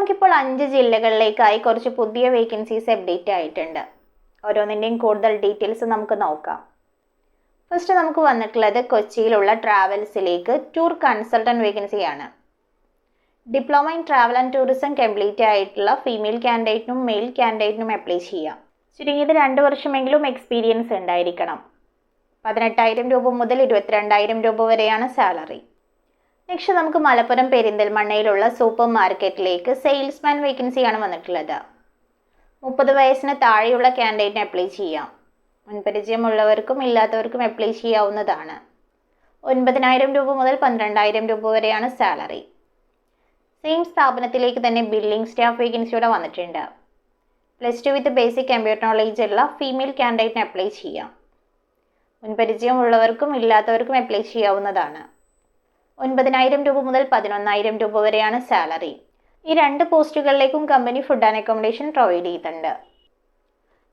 നമുക്കിപ്പോൾ അഞ്ച് ജില്ലകളിലേക്കായി കുറച്ച് പുതിയ വേക്കൻസീസ് അപ്ഡേറ്റ് ആയിട്ടുണ്ട്. ഓരോന്നിന്റെയും കൂടുതൽ ഡീറ്റെയിൽസ് നമുക്ക് നോക്കാം. ഫസ്റ്റ് നമുക്ക് വന്നിട്ടുള്ളത് കൊച്ചിയിലുള്ള ട്രാവൽസിലേക്ക് ടൂർ കൺസൾട്ടന്റ് വേക്കൻസിയാണ് diploma in travel and tourism complete ആയിട്ടുള്ള ഫീമെയിൽ കാൻഡിഡേറ്റിനും മെയിൽ കാൻഡിഡേറ്റിനും അപ്ലൈ ചെയ്യാം. ചുരുങ്ങിയത് രണ്ട് വർഷമെങ്കിലും എക്സ്പീരിയൻസ് ഉണ്ടായിരിക്കണം. പതിനെട്ടായിരം രൂപ മുതൽ ഇരുപത്തിരണ്ടായിരം രൂപ വരെയാണ് സാലറി നെക്സ്റ്റ് നമുക്ക് മലപ്പുറം പെരിന്തൽമണ്ണയിലുള്ള സൂപ്പർ മാർക്കറ്റിലേക്ക് സെയിൽസ്മാൻ വേക്കൻസിയാണ് വന്നിട്ടുള്ളത്. മുപ്പത് വയസ്സിന് താഴെയുള്ള ക്യാൻഡിഡേറ്റിന് അപ്ലൈ ചെയ്യാം. മുൻപരിചയമുള്ളവർക്കും ഇല്ലാത്തവർക്കും അപ്ലൈ ചെയ്യാവുന്നതാണ്. ഒൻപതിനായിരം രൂപ മുതൽ പന്ത്രണ്ടായിരം രൂപ വരെയാണ് സാലറി സെയിം സ്ഥാപനത്തിലേക്ക് തന്നെ ബില്ലിംഗ് സ്റ്റാഫ് വേക്കൻസിയോടെ വന്നിട്ടുണ്ട്. Plus two with basic computer knowledge ഉള്ള ഫീമെയിൽ ക്യാൻഡിഡേറ്റിന് അപ്ലൈ ചെയ്യാം. മുൻപരിചയമുള്ളവർക്കും ഇല്ലാത്തവർക്കും അപ്ലൈ ചെയ്യാവുന്നതാണ്. ഒൻപതിനായിരം രൂപ മുതൽ പതിനൊന്നായിരം രൂപ വരെയാണ് സാലറി. ഈ രണ്ട് പോസ്റ്റുകളിലേക്കും company food and accommodation provide ചെയ്തിട്ടുണ്ട്.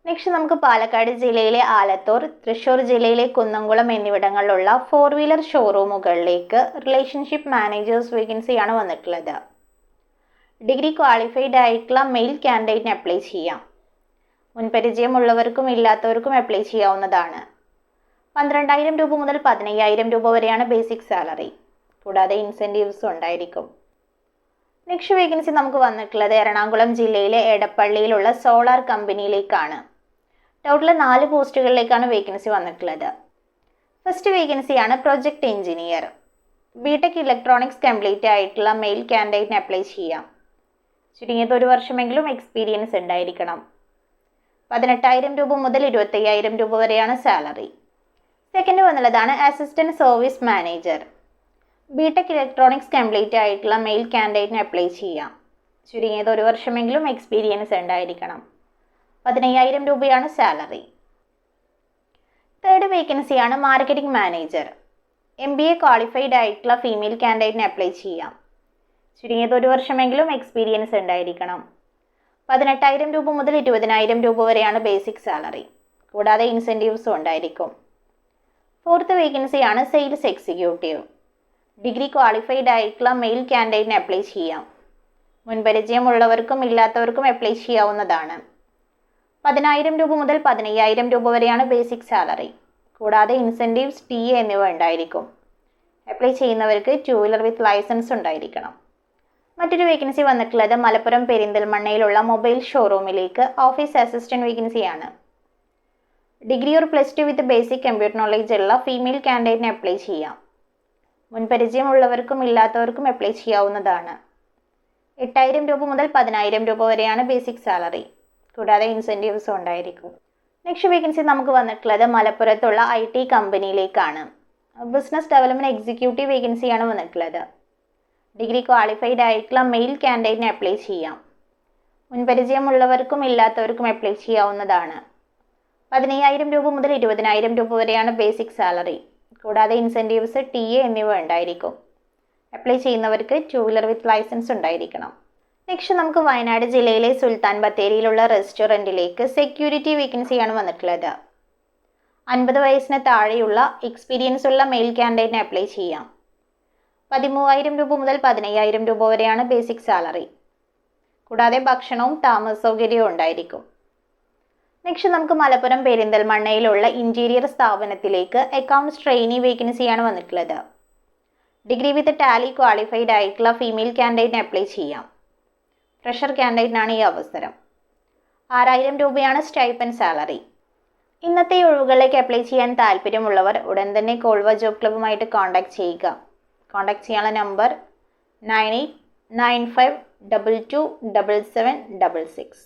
നെക്സ്റ്റ് നമുക്ക് പാലക്കാട് ജില്ലയിലെ ആലത്തൂർ തൃശ്ശൂർ ജില്ലയിലെ കുന്നംകുളം എന്നിവിടങ്ങളിലുള്ള ഫോർ വീലർ ഷോറൂമുകളിലേക്ക് റിലേഷൻഷിപ്പ് മാനേജേഴ്സ് വേക്കൻസിയാണ് വന്നിട്ടുള്ളത്. ഡിഗ്രി ക്വാളിഫൈഡ് ആയിട്ടുള്ള മെയിൽ കാൻഡിഡേറ്റിന് അപ്ലൈ ചെയ്യാം. മുൻപരിചയമുള്ളവർക്കും ഇല്ലാത്തവർക്കും അപ്ലൈ ചെയ്യാവുന്നതാണ്. പന്ത്രണ്ടായിരം രൂപ മുതൽ പതിനയ്യായിരം രൂപ വരെയാണ് ബേസിക് സാലറി കൂടാതെ ഇൻസെന്റീവ്സും ഉണ്ടായിരിക്കും. നെക്സ്റ്റ് വേക്കൻസി നമുക്ക് വന്നിട്ടുള്ളത് എറണാകുളം ജില്ലയിലെ എടപ്പള്ളിയിലുള്ള സോളാർ കമ്പനിയിലേക്കാണ് ടോട്ടൽ നാല് പോസ്റ്റുകളിലേക്കാണ് വേക്കൻസി വന്നിട്ടുള്ളത്. ഫസ്റ്റ് വേക്കൻസിയാണ് project engineer BTech electronics complete ആയിട്ടുള്ള മെയിൽ കാൻഡിഡേറ്റിന് അപ്ലൈ ചെയ്യാം. ചുരുങ്ങിയത് ഒരു വർഷമെങ്കിലും എക്സ്പീരിയൻസ് ഉണ്ടായിരിക്കണം. പതിനെട്ടായിരം രൂപ മുതൽ ഇരുപത്തയ്യായിരം രൂപ വരെയാണ് salary second വന്നുള്ളതാണ് assistant service manager BTech electronics complete ആയിട്ടുള്ള മെയിൽ കാൻഡിഡേറ്റിന് അപ്ലൈ ചെയ്യാം. ചുരുങ്ങിയത് ഒരു വർഷമെങ്കിലും എക്സ്പീരിയൻസ് ഉണ്ടായിരിക്കണം. പതിനയ്യായിരം രൂപയാണ് സാലറി തേർഡ് വേക്കൻസിയാണ് marketing manager M B A qualified ആയിട്ടുള്ള ഫീമെയിൽ കാൻഡിഡേറ്റിന് അപ്ലൈ ചെയ്യാം. ചുരുങ്ങിയത് ഒരു വർഷമെങ്കിലും എക്സ്പീരിയൻസ് ഉണ്ടായിരിക്കണം. പതിനെട്ടായിരം രൂപ മുതൽ ഇരുപതിനായിരം രൂപ വരെയാണ് ബേസിക് സാലറി കൂടാതെ ഇൻസെന്റീവ്സും ഉണ്ടായിരിക്കും. ഫോർത്ത് വേക്കൻസിയാണ് സെയിൽസ് എക്സിക്യൂട്ടീവ് ഡിഗ്രി ക്വാളിഫൈഡ് ആയിട്ടുള്ള മെയിൽ ക്യാൻഡിഡേറ്റിന് അപ്ലൈ ചെയ്യാം. മുൻപരിചയമുള്ളവർക്കും ഇല്ലാത്തവർക്കും അപ്ലൈ ചെയ്യാവുന്നതാണ്. പതിനായിരം രൂപ മുതൽ പതിനയ്യായിരം രൂപ വരെയാണ് ബേസിക് സാലറി കൂടാതെ ഇൻസെന്റീവ്സ് ടി എ എന്നിവ ഉണ്ടായിരിക്കും. അപ്ലൈ ചെയ്യുന്നവർക്ക് ടു വീലർ വിത്ത് ലൈസൻസ് ഉണ്ടായിരിക്കണം. മറ്റൊരു വേക്കൻസി വന്നിട്ടുള്ളത് മലപ്പുറം പെരിന്തൽമണ്ണയിലുള്ള മൊബൈൽ ഷോറൂമിലേക്ക് ഓഫീസ് അസിസ്റ്റന്റ് വേക്കൻസിയാണ് degree or plus two with basic computer knowledge ഉള്ള ഫീമെയിൽ കാൻഡിഡേറ്റിന് അപ്ലൈ ചെയ്യാം. മുൻപരിചയമുള്ളവർക്കും ഇല്ലാത്തവർക്കും അപ്ലൈ ചെയ്യാവുന്നതാണ്. എട്ടായിരം രൂപ മുതൽ പതിനായിരം രൂപ വരെയാണ് ബേസിക് സാലറി കൂടാതെ ഇൻസെന്റീവ്സും ഉണ്ടായിരിക്കും. നെക്സ്റ്റ് വേക്കൻസി നമുക്ക് വന്നിട്ടുള്ളത് മലപ്പുറത്തുള്ള ഐ ടി കമ്പനിയിലേക്കാണ് ബിസിനസ് ഡെവലപ്മെന്റ് എക്സിക്യൂട്ടീവ് വേക്കൻസിയാണ് വന്നിട്ടുള്ളത്. ഡിഗ്രി ക്വാളിഫൈഡ് ആയിട്ടുള്ള മെയിൽ ക്യാൻഡിഡേറ്റിന് അപ്ലൈ ചെയ്യാം. മുൻപരിചയമുള്ളവർക്കും ഇല്ലാത്തവർക്കും അപ്ലൈ ചെയ്യാവുന്നതാണ്. പതിനയ്യായിരം രൂപ മുതൽ ഇരുപതിനായിരം രൂപ വരെയാണ് ബേസിക് സാലറി കൂടാതെ ഇൻസെന്റീവ്സ് ടി എ എന്നിവ ഉണ്ടായിരിക്കും. അപ്ലൈ ചെയ്യുന്നവർക്ക് ടു വീലർ വിത്ത് ലൈസൻസ് ഉണ്ടായിരിക്കണം. നെക്സ്റ്റ് നമുക്ക് വയനാട് ജില്ലയിലെ സുൽത്താൻ ബത്തേരിയിലുള്ള റെസ്റ്റോറന്റിലേക്ക് സെക്യൂരിറ്റി വേക്കൻസിയാണ് വന്നിട്ടുള്ളത്. അൻപത് വയസ്സിന് താഴെയുള്ള എക്സ്പീരിയൻസ് ഉള്ള മെയിൽ ക്യാൻഡിഡേറ്റിന് അപ്ലൈ ചെയ്യാം. പതിമൂവായിരം രൂപ മുതൽ പതിനയ്യായിരം രൂപ വരെയാണ് ബേസിക് സാലറി കൂടാതെ ഭക്ഷണവും താമസ സൗകര്യവും ഉണ്ടായിരിക്കും. നെക്സ്റ്റ് നമുക്ക് മലപ്പുറം പെരിന്തൽമണ്ണയിലുള്ള ഇന്റീരിയർ സ്ഥാപനത്തിലേക്ക് അക്കൗണ്ട്സ് ട്രെയിനി വേക്കൻസിയാണ് വന്നിട്ടുള്ളത്. ഡിഗ്രി വിത്ത് ടാലി ക്വാളിഫൈഡ് ആയിട്ടുള്ള ഫീമെയിൽ കാൻഡിഡേറ്റിന് അപ്ലൈ ചെയ്യാം. ഫ്രഷർ കാൻഡിഡേറ്റിനാണ് ഈ അവസരം. ആറായിരം രൂപയാണ് സ്റ്റൈപ്പൻ സാലറി ഇന്നത്തെ ഒഴിവുകളിലേക്ക് അപ്ലൈ ചെയ്യാൻ താല്പര്യമുള്ളവർ ഉടൻ തന്നെ കോൾവ ജോബ് ക്ലബ്ബുമായിട്ട് കോൺടാക്ട് ചെയ്യുക. കോൺടാക്ട് ചെയ്യാനുള്ള number nine eight nine five double two double seven double six